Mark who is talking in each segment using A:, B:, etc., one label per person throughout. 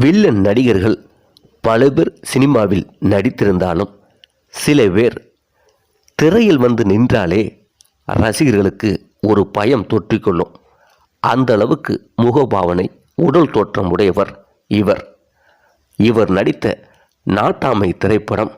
A: Villain நடிகர்கள் பல பேர் சினிமாவில் நடித்திருந்தாலும் சில பேர் திரையில் வந்து நின்றாலே ரசிகர்களுக்கு ஒரு பயம் தொற்றிக்கொள்ளும். அந்த அளவுக்கு முகபாவனை உடல் தோற்றம் உடையவர் இவர். இவர் நடித்த நாட்டாமை திரைப்படம்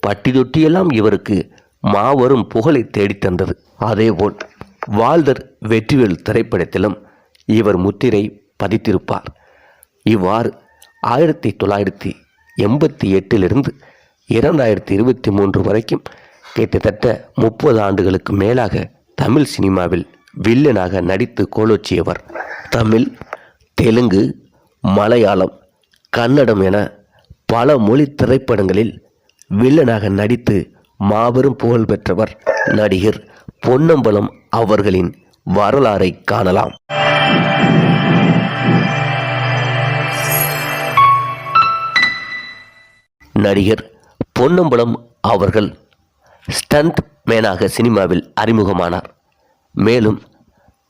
A: பட்டி தொட்டியெல்லாம் இவருக்கு மாபெரும் புகழை தேடித் தந்தது. அதேபோல் வாழ்தர் வெற்றிவேல் திரைப்படத்திலும் இவர் முத்திரை பதித்திருப்பார். இவ்வாறு ஆயிரத்தி தொள்ளாயிரத்தி எண்பத்தி எட்டிலிருந்து இரண்டாயிரத்தி இருபத்தி மூன்று வரைக்கும் கிட்டத்தட்ட முப்பது ஆண்டுகளுக்கு மேலாக தமிழ் சினிமாவில் வில்லனாக நடித்து கோலோச்சியவர். தமிழ் தெலுங்கு மலையாளம் கன்னடம் என பல மொழி திரைப்படங்களில் வில்லனாக நடித்து மாபெரும் புகழ் பெற்றவர் நடிகர் பொன்னம்பலம் அவர்களின் வரலாறை காணலாம். நடிகர் பொன்னம்பலம் அவர்கள் ஸ்டண்ட் மேனாக சினிமாவில் அறிமுகமானார். மேலும்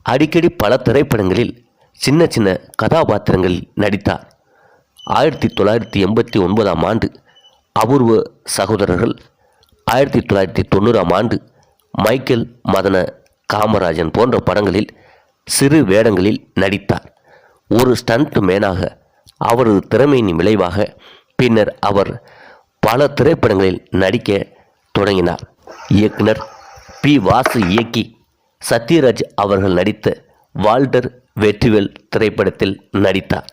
A: அடிக்கடி பல திரைப்படங்களில் சின்ன சின்ன கதாபாத்திரங்களில் நடித்தார். ஆயிரத்தி தொள்ளாயிரத்தி எண்பத்தி ஒன்பதாம் ஆண்டு அபூர்வ சகோதரர்கள் ஆயிரத்தி தொள்ளாயிரத்தி தொண்ணூறாம் ஆண்டு மைக்கேல் மதன காமராஜன் போன்ற படங்களில் சிறு வேடங்களில் நடித்தார். ஒரு ஸ்டண்ட் மேனாக அவரது திறமையின் விளைவாக பின்னர் அவர் பல திரைப்படங்களில் நடிக்க தொடங்கினார். இயக்குனர் பி. வாசு இயக்கி சத்யராஜ் அவர்கள் நடித்த வால்டர் வெற்றிவேல் திரைப்படத்தில் நடித்தார்.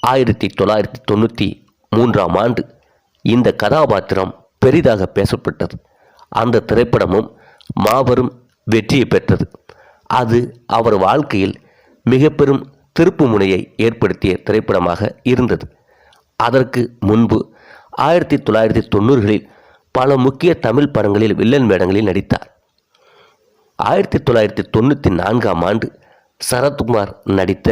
A: ஆயிரத்தி தொள்ளாயிரத்தி தொண்ணூற்றி மூன்றாம் ஆண்டு இந்த கதாபாத்திரம் பெரிதாக பேசப்பட்டது. அந்த திரைப்படமும் மாபெரும் வெற்றியை பெற்றது. அது அவர் வாழ்க்கையில் மிக பெரும் திருப்பு முனையை ஏற்படுத்திய திரைப்படமாக இருந்தது. அதற்கு முன்பு ஆயிரத்தி தொள்ளாயிரத்தி தொண்ணூறுகளில் பல முக்கிய தமிழ் படங்களில் வில்லன் வேடங்களில் நடித்தார். ஆயிரத்தி தொள்ளாயிரத்தி தொண்ணூற்றி நான்காம் ஆண்டு சரத்குமார் நடித்த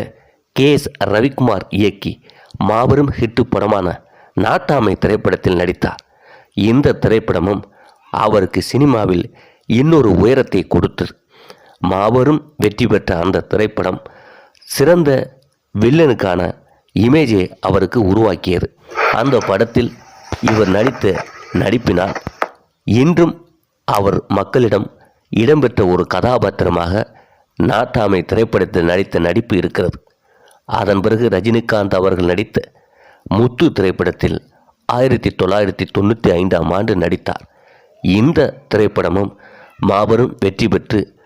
A: கே எஸ் ரவிக்குமார் இயக்கி மாபெரும் ஹிட்டு படமான நாட்டாமை திரைப்படத்தில் நடித்தார். இந்த திரைப்படமும் அவருக்கு சினிமாவில் இன்னொரு உயரத்தை கொடுத்தது. மாபெரும் வெற்றி பெற்ற அந்த திரைப்படம் சிறந்த வில்லனுக்கான இமேஜை அவருக்கு உருவாக்கியது. அந்த படத்தில் இவர் நடித்த நடிப்பினால் இன்றும் அவர் மக்களிடம் இடம்பெற்ற ஒரு கதாபாத்திரமாக நாட்டாமை திரைப்படத்தில் நடித்த நடிப்பு இருக்கிறது. அதன் பிறகு ரஜினிகாந்த் அவர்கள் நடித்த முத்து திரைப்படத்தில் ஆயிரத்தி தொள்ளாயிரத்தி தொண்ணூற்றி ஐந்தாம் ஆண்டு நடித்தார். இந்த திரைப்படமும் மாபெரும் வெற்றி பெற்று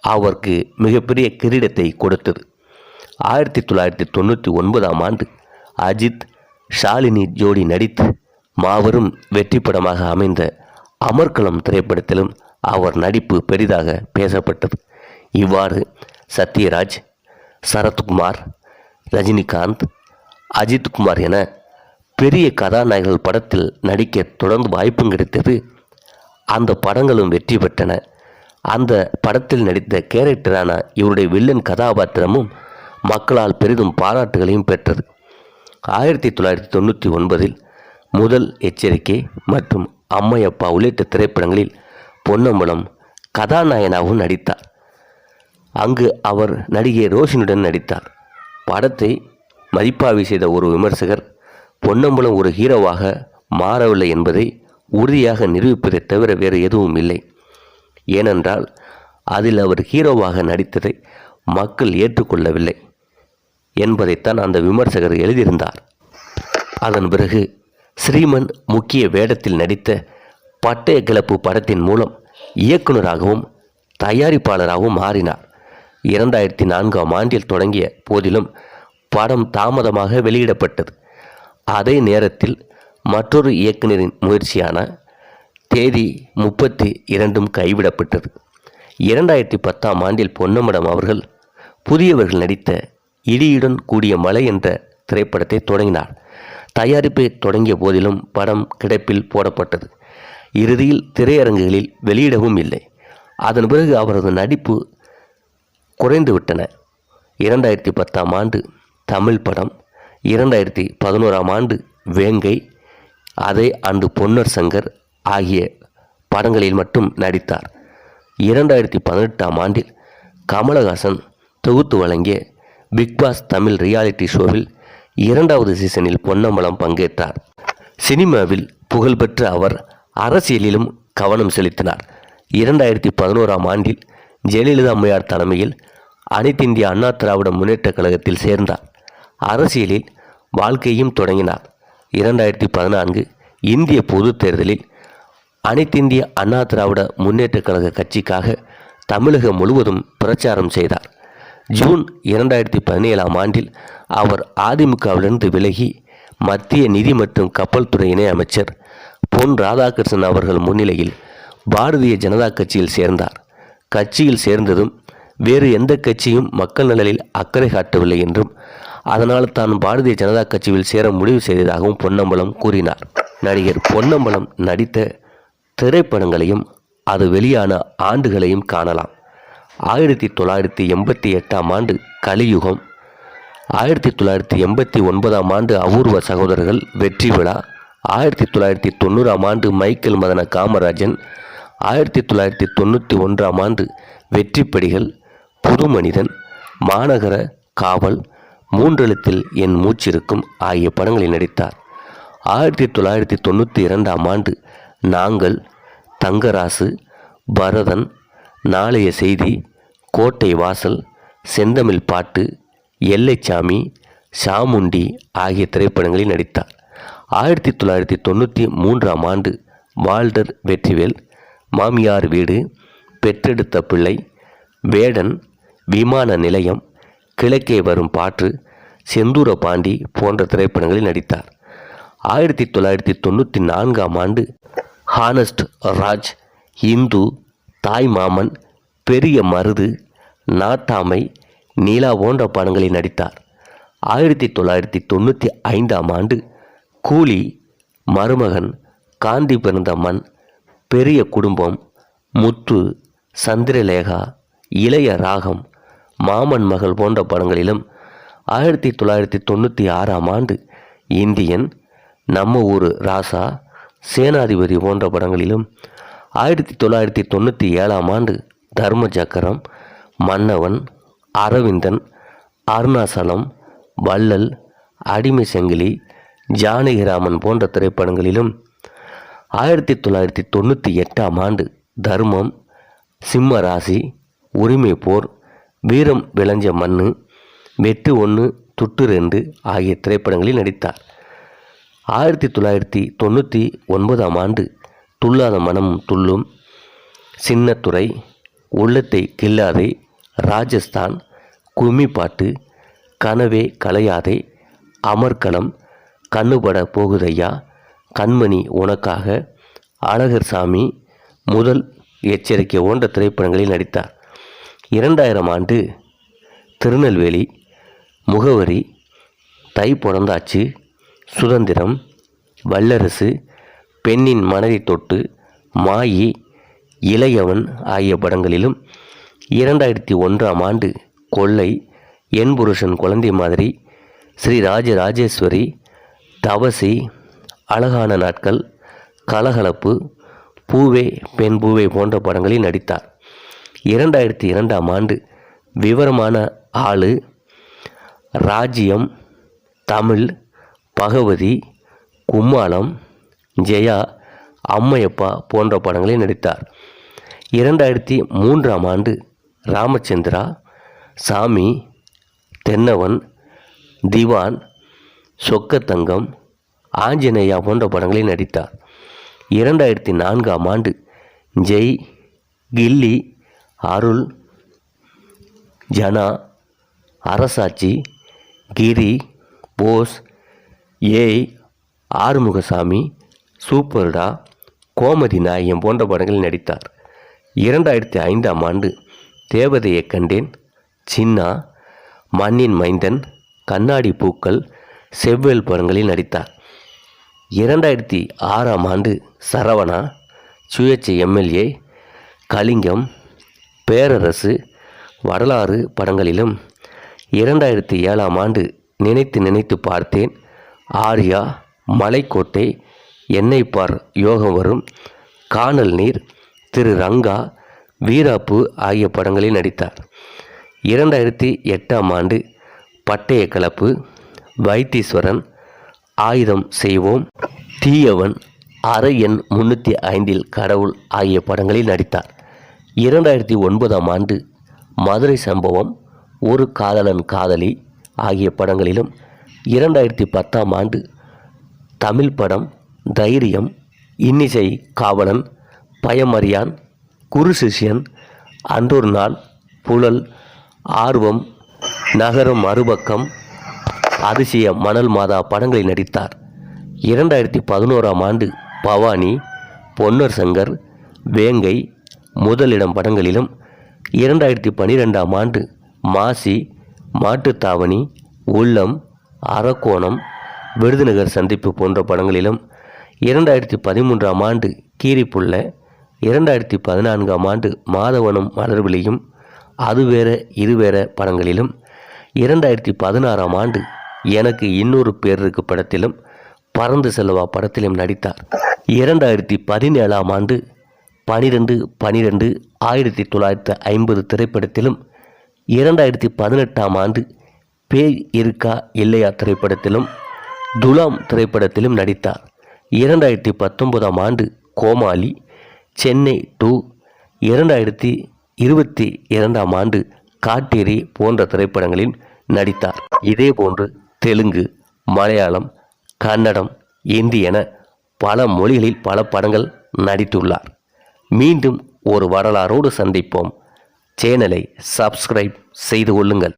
A: அவருக்கு மிகப்பெரிய கிரீடத்தை கொடுத்தது. ஆயிரத்தி தொள்ளாயிரத்தி தொண்ணூற்றி ஒன்பதாம் ஆண்டு அஜித் ஷாலினி ஜோடி நடித்து மாபெரும் வெற்றி படமாக அமைந்த அமர்கலம் திரைப்படத்திலும் அவர் நடிப்பு பெரிதாக பேசப்பட்டது. இவ்வாறு சத்யராஜ் சரத்குமார் ரஜினிகாந்த் அஜித்குமார் என பெரிய கதாநாயகர்கள் படத்தில் நடிக்க தொடர்ந்து வாய்ப்பும் கிடைத்தது. அந்த படங்களும் வெற்றி பெற்றன. அந்த படத்தில் நடித்த கேரக்டரான இவருடைய வில்லன் கதாபாத்திரமும் மக்களால் பெரிதும் பாராட்டுகளையும் பெற்றது. ஆயிரத்தி தொள்ளாயிரத்தி தொண்ணூற்றி ஒன்பதில் முதல் எச்சரிக்கை மற்றும் அம்மையப்பா உள்ளிட்ட திரைப்படங்களில் பொன்னம்பலம் கதாநாயகனாகவும் நடித்தார். அங்கு அவர் நடிகை ரோஷினுடன் நடித்தார். படத்தை மதிப்பாய்வு செய்த ஒரு விமர்சகர் பொன்னம்பலம் ஒரு ஹீரோவாக மாறவில்லை என்பதை உறுதியாக நிரூபிப்பதை தவிர வேறு எதுவும் இல்லை. ஏனென்றால் அதில் அவர் ஹீரோவாக நடித்ததை மக்கள் ஏற்றுக்கொள்ளவில்லை என்பதைத்தான் அந்த விமர்சகர் எழுதியிருந்தார். அதன் பிறகு ஸ்ரீமன் முக்கிய வேடத்தில் நடித்த பட்டய கிளப்பு படத்தின் மூலம் இயக்குனராகவும் தயாரிப்பாளராகவும் மாறினார். இரண்டாயிரத்தி நான்காம் ஆண்டில் தொடங்கிய போதிலும் படம் தாமதமாக வெளியிடப்பட்டது. அதே நேரத்தில் மற்றொரு இயக்குனரின் முயற்சியான தேதி முப்பத்தி இரண்டும் கைவிடப்பட்டது. இரண்டாயிரத்தி பத்தாம் ஆண்டில் பொன்னமடம் அவர்கள் புதியவர்கள் நடித்த இடியுடன் கூடிய மலை என்ற திரைப்படத்தை தொடங்கினார். தயாரிப்பை தொடங்கிய போதிலும் படம் கிடப்பில் போடப்பட்டது. இறுதியில் திரையரங்குகளில் வெளியிடவும் இல்லை. அதன் பிறகு அவரது நடிப்பு குறைந்துவிட்டன. இரண்டாயிரத்தி பத்தாம் ஆண்டு தமிழ் படம் இரண்டாயிரத்தி பதினோராம் ஆண்டு வேங்கை அதே ஆண்டு பொன்னர் சங்கர் ஆகிய படங்களில் மட்டும் நடித்தார். இரண்டாயிரத்தி பதினெட்டாம் ஆண்டில் கமலஹாசன் தொகுத்து வழங்கிய பிக் பாஸ் தமிழ் ரியாலிட்டி ஷோவில் இரண்டாவது சீசனில் பொன்னம்பலம் பங்கேற்றார். சினிமாவில் புகழ்பெற்ற அவர் அரசியலிலும் கவனம் செலுத்தினார். இரண்டாயிரத்தி பதினோராம் ஆண்டில் ஜெயலலிதா அம்மையார் தலைமையில் அனைத்திந்திய அண்ணா திராவிட முன்னேற்றக் கழகத்தில் சேர்ந்தார். அரசியலில் வாழ்க்கையும் தொடங்கினார். இரண்டாயிரத்தி பதினான்கு இந்திய பொது தேர்தலில் அனைத்திந்திய அண்ணா திராவிட முன்னேற்றக் கழக கட்சிக்காக தமிழகம் முழுவதும் பிரச்சாரம் செய்தார். ஜூன் இரண்டாயிரத்தி பதினேழாம் ஆண்டில் அவர் அதிமுகவிலிருந்து விலகி மத்திய நிதி மற்றும் கப்பல் துறை இணை அமைச்சர் பொன் ராதாகிருஷ்ணன் அவர்கள் முன்னிலையில் பாரதிய ஜனதா கட்சியில் சேர்ந்தார். கட்சியில் சேர்ந்ததும் வேறு எந்த கட்சியும் மக்கள் நலனில் அக்கறை காட்டவில்லை என்றும் அதனால் தான் பாரதிய ஜனதா கட்சியில் சேர முடிவு செய்ததாகவும் பொன்னம்பலம் கூறினார். நடிகர் பொன்னம்பலம் நடித்த திரைப்படங்களையும் அது வெளியான ஆண்டுகளையும் காணலாம். ஆயிரத்தி தொள்ளாயிரத்தி எண்பத்தி எட்டாம் ஆண்டு கலியுகம். ஆயிரத்தி தொள்ளாயிரத்தி எண்பத்தி ஒன்பதாம் ஆண்டு அபூர்வ சகோதரர்கள் வெற்றி விழா. ஆயிரத்தி தொள்ளாயிரத்தி தொண்ணூறாம் ஆண்டு மைக்கேல் மதன காமராஜன். ஆயிரத்தி தொள்ளாயிரத்தி தொண்ணூற்றி ஒன்றாம் ஆண்டு வெற்றிப்படிகள் புது மனிதன் மாநகர காவல் மூன்றெழுத்தில் என் மூச்சிருக்கும் ஆகிய படங்களில் நடித்தார். ஆயிரத்தி தொள்ளாயிரத்தி தொண்ணூற்றி இரண்டாம் ஆண்டு நாங்கள் தங்கராசு பரதன் நாளைய செய்தி கோட்டை வாசல் செந்தமிழ் பாட்டு எல்லைச்சாமி சாமுண்டி ஆகிய திரைப்படங்களில் நடித்தார். ஆயிரத்தி தொள்ளாயிரத்தி தொண்ணூற்றி மூன்றாம் ஆண்டு வால்டர் வெற்றிவேல் மாமியார் வீடு பெற்றெடுத்த பிள்ளை வேடன் விமான நிலையம் கிழக்கே வரும் பாற்று செந்தூர பாண்டி போன்ற திரைப்படங்களில் நடித்தார். ஆயிரத்தி தொள்ளாயிரத்தி தொண்ணூற்றி நான்காம் ஆண்டு ஹானஸ்ட் ராஜ் இந்து தாய் மாமன் பெரிய மருது நாட்டாமை நீலா போன்ற படங்களில் நடித்தார். ஆயிரத்தி தொள்ளாயிரத்தி தொண்ணூற்றி ஐந்தாம் ஆண்டு கூலி மருமகன் காந்தி பிறந்த மண் பெரிய குடும்பம் முத்து சந்திரலேகா இளைய ராகம் மாமன் மகள் போன்ற படங்களிலும் ஆயிரத்தி தொள்ளாயிரத்தி தொண்ணூற்றி ஆறாம் ஆண்டு இந்தியன் நம்ம ஊர் ராசா சேனாதிபதி போன்ற படங்களிலும் ஆயிரத்தி தொள்ளாயிரத்தி தொண்ணூற்றி ஏழாம் ஆண்டு தர்ம சக்கரம் மன்னவன் அரவிந்தன் அருணாசலம் வள்ளல் அடிமை செங்கிலி ஜானகிராமன் போன்ற திரைப்படங்களிலும் ஆயிரத்தி தொள்ளாயிரத்தி தொண்ணூற்றி எட்டாம் ஆண்டு தர்மம் சிம்ம ராசி உரிமை போர் வீரம் விளைஞ்ச மண்ணு வெட்டு ஒன்று துட்டு ரெண்டு ஆகிய திரைப்படங்களில் நடித்தார். ஆயிரத்தி தொள்ளாயிரத்தி தொண்ணூற்றி ஒன்பதாம் ஆண்டு துள்ளாத மனமும் துள்ளும் சின்னத்துறை உள்ளத்தை கில்லாதே ராஜஸ்தான் கும்மி பாட்டு கனவே கலையாதே அமர்க்களம் கண்ணுபட போகுதையா கண்மணி உனக்காக அழகர் சாமி முதல் எச்சரிக்கை போன்ற திரைப்படங்களில் நடித்தார். இரண்டாயிரம் ஆண்டு திருநெல்வேலி முகவரி தை பிறந்தாச்சு சுதந்திரம் வல்லரசு பெண்ணின் மனதை தொட்டு மாயி இளையவன் ஆகிய படங்களிலும் இரண்டாயிரத்தி ஒன்றாம் ஆண்டு கொள்ளை என் புருஷன் குழந்தை மாதிரி ஸ்ரீ ராஜராஜேஸ்வரி தவசி அழகான நாட்கள் கலகலப்பு பூவே பெண் பூவே போன்ற படங்களில் நடித்தார். இரண்டாயிரத்தி இரண்டாம் ஆண்டு விவரமான ஆளு ராஜ்யம் தமிழ் பகவதி கும்மாளம் ஜெயா அம்மையப்பா போன்ற படங்களில் நடித்தார். இரண்டாயிரத்தி மூன்றாம் ஆண்டு ராமச்சந்திரா சாமி தென்னவன் திவான் சொக்கத்தங்கம் ஆஞ்சநேயா போன்ற படங்களில் நடித்தார். இரண்டாயிரத்தி நான்காம் ஆண்டு ஜெய் கில்லி அருள் ஜனா அரசாட்சி கிரி போஸ் ஏய் ஆறுமுகசாமி சூப்பர்டா கோமதி நாயகம் போன்ற படங்களில் நடித்தார். இரண்டாயிரத்தி ஐந்தாம் ஆண்டு தேவதையை கண்டேன். சின்னா மண்ணின் மைந்தன் கண்ணாடி பூக்கள் செவ்வேல் படங்களில் நடித்தார். இரண்டாயிரத்தி ஆறாம் ஆண்டு சரவணா சுயேட்சை எம்எல்ஏ கலிங்கம் பேரரசு வரலாறு படங்களிலும் இரண்டாயிரத்தி ஏழாம் ஆண்டு நினைத்து நினைத்து பார்த்தேன். ஆர்யா மலைக்கோட்டை என்னைப்பார் பார் யோகம் வரும் காணல் நீர் திரு ரங்கா வீராப்பு ஆகிய படங்களில் நடித்தார். இரண்டாயிரத்தி எட்டாம் ஆண்டு பட்டய கலப்பு வைத்தீஸ்வரன் ஆயுதம் செய்வோம் தீயவன் அரை எண் முன்னூற்றி ஐந்தில் கடவுள் ஆகிய படங்களில் நடித்தார். இரண்டாயிரத்தி ஒன்பதாம் ஆண்டு மதுரை சம்பவம் ஒரு காதலன் காதலி ஆகிய படங்களிலும் இரண்டாயிரத்தி பத்தாம் ஆண்டு தமிழ் படம் தைரியம் இன்னிசை காவலன் பயமறியான் குரு சிஷ்யன் அன்றொரு நாள் புழல் ஆர்வம் நகரம் மறுபக்கம் அதிசய மணல் மாதா படங்களில் நடித்தார். இரண்டாயிரத்தி பதினோராம் ஆண்டு பவானி பொன்னர் சங்கர் வேங்கை முதலிடம் படங்களிலும் இரண்டாயிரத்தி பன்னிரெண்டாம் ஆண்டு மாசி மாட்டுத்தாவணி உள்ளம் அரக்கோணம் விருதுநகர் சந்திப்பு போன்ற படங்களிலும் இரண்டாயிரத்தி பதிமூன்றாம் ஆண்டு கீரிப்புள்ள இரண்டாயிரத்தி பதினான்காம் ஆண்டு மாதவனும் மலர்விழியும் அது வேற இது வேற படங்களிலும். இரண்டாயிரத்தி பதினாறாம் ஆண்டு எனக்கு இன்னொரு பேர் இருக்கு படத்திலும் பறந்து செல்வா படத்திலும் நடித்தார். இரண்டாயிரத்தி பதினேழாம் ஆண்டு பனிரெண்டு பனிரெண்டு ஆயிரத்தி தொள்ளாயிரத்தி ஐம்பது திரைப்படத்திலும் இரண்டாயிரத்தி பதினெட்டாம் ஆண்டு பேய் இருக்கா இல்லையா திரைப்படத்திலும் துலாம் திரைப்படத்திலும் நடித்தார். இரண்டாயிரத்தி பத்தொன்பதாம் ஆண்டு கோமாளி சென்னை டூ இரண்டாயிரத்தி இருபத்தி இரண்டாம் ஆண்டு காட்டேரி போன்ற திரைப்படங்களில் நடித்தார். இதேபோன்று தெலுங்கு மலையாளம் கன்னடம் இந்தி என பல மொழிகளில் பல படங்கள் நடித்துள்ளார். மீண்டும் ஒரு வரலாறோடு சந்திப்போம். சேனலை சப்ஸ்கிரைப் செய்து கொள்ளுங்கள்.